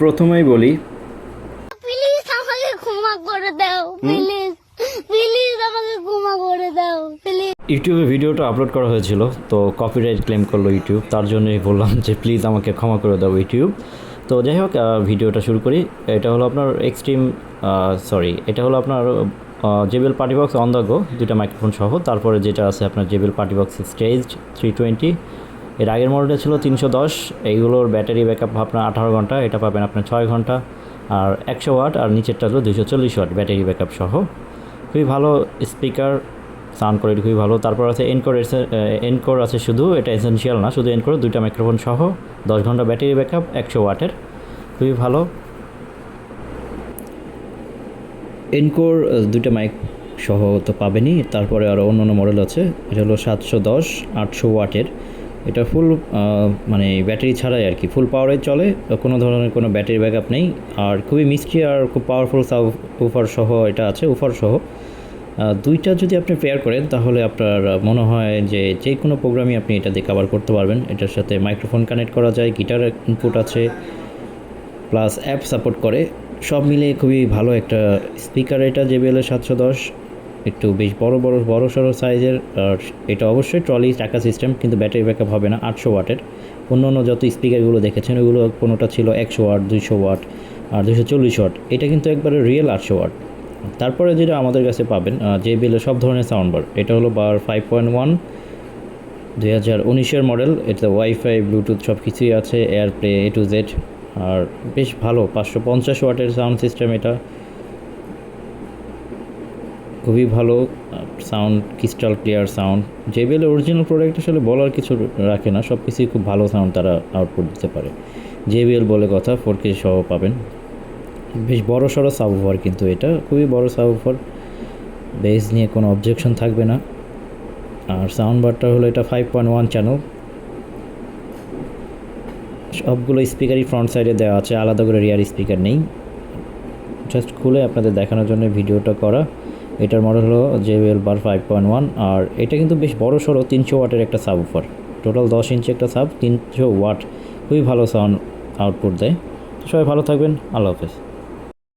প্রথমেই বলি প্লিজ আমাকে ক্ষমা করে দাও প্লিজ প্লিজ আমাকে ক্ষমা করে দাও প্লিজ ইউটিউবে ভিডিওটা আপলোড করা হয়েছিল তো কপিরাইট ক্লেম করল ইউটিউব। তার জন্যই বললাম যে প্লিজ আমাকে ক্ষমা করে দাও ইউটিউব। তো যাই হোক ভিডিওটা শুরু করি। এটা হলো আপনার এক্সট্রিম সরি এটা হলো আপনার JBL party box on the go দুটা মাইক্রোফোন সহ। তারপরে যেটা আছে আপনার JBL party box stage three twenty এর আগের মডেলটা ছিল তিনশো দশ, এইগুলোর ব্যাটারি ব্যাকআপ আপনার আঠারো ঘণ্টা, এটা পাবেন আপনার ছয় ঘণ্টা, আর একশো ওয়াট, আর নিচেরটা হলো দুশো চল্লিশ ওয়াট ব্যাটারি ব্যাকআপ সহ। খুবই ভালো স্পিকার, সাউন্ড কোয়ালিটি খুবই ভালো। তারপর আছে এনকোর এনকোর আছে শুধু, এটা এসেনশিয়াল না, শুধু এনকোর দুইটা মাইক্রোফোন সহ, দশ ঘণ্টা ব্যাটারি ব্যাকআপ, একশো ওয়াটের, খুবই ভালো। এনকোর দুইটা মাইক সহ তো পাবেনই, তারপরে আরও অন্য অন্য মডেল আছে, এটা হলো সাতশো দশ, আটশো ওয়াটের। এটা ফুল মানে ব্যাটারি ছাড়াই আর কি। ফুল পাওয়ারে চলে, কোনো ধরনের কোনো ব্যাটারি ব্যাকআপ নেই। আর খুবই মিষ্টি আর খুব পাওয়ারফুল সাব উফার সহ এটা আছে উফার সহ। দুইটা যদি আপনি পেয়ার করেন, তাহলে আপনার মনে হয় যে যে কোনো প্রোগ্রামই আপনি এটা দিয়ে কভার করতে পারবেন। এটার সাথে মাইক্রোফোন কানেক্ট করা যায় গিটার ইনপুট আছে প্লাস অ্যাপ সাপোর্ট করে। সব মিলে খুবই ভালো একটা স্পিকার এটা জেবিএলের সাতশো দশ। একটু বেশ বড় বড় বড়, সড়ো সাইজের আর এটা অবশ্যই ট্রলি টাকা সিস্টেম কিন্তু ব্যাটারি ব্যাকআপ হবে না, আটশো ওয়াটের অন্য অন্য যত স্পিকারগুলো দেখেছেন, ওগুলো কোনোটা ছিল একশো ওয়াট দুইশো ওয়াট আর দুশো চল্লিশ ওয়াট এটা কিন্তু একবারে রিয়েল আটশো ওয়াট তারপরে যেটা আমাদের কাছে পাবেন যে বিলে সব ধরনের সাউন্ড বার এটা হলো বার ফাইভ পয়েন্ট ওয়ান দুই হাজার উনিশের মডেল এটা ওয়াইফাই ব্লুটুথ সব কিছুই আছে এয়ারপ্লে এ টু জেড আর বেশ ভালো, পাঁচশো পঞ্চাশ ওয়াটের সাউন্ড সিস্টেম এটা। খুবই ভালো sound crystal clear sound JBL original product আসলে বলার কিছু রাখে না সব কিছুই খুব ভালো সাউন্ড তারা আউটপুট দিতে পারে। জেবিএল বলে কথা ফোর কে সহ পাবেন। বেশ বড় সড়ো সাবওভার কিন্তু এটা, খুবই বড় সাবওভার বেস নিয়ে কোনো অবজেকশন থাকবে না। আর সাউন্ড বারটা হলো এটা ফাইভ পয়েন্ট ওয়ান চ্যানেল সবগুলো স্পিকারই ফ্রন্ট সাইডে দেওয়া আছে, আলাদা করে রিয়ার স্পিকার নেই। জাস্ট খুলে আপনাদের দেখানোর জন্য ভিডিওটা করা। এটার মডেল হলো JBL bar five point one আর এটা কিন্তু বেশ বড় সড়ো তিনশো ওয়াটের একটা সাব উপর টোটাল দশ ইঞ্চি একটা সাব তিনশো ওয়াট। খুবই ভালো সাউন্ড আউটপুট দেয়। সবাই ভালো থাকবেন। আল্লাহ হাফেজ।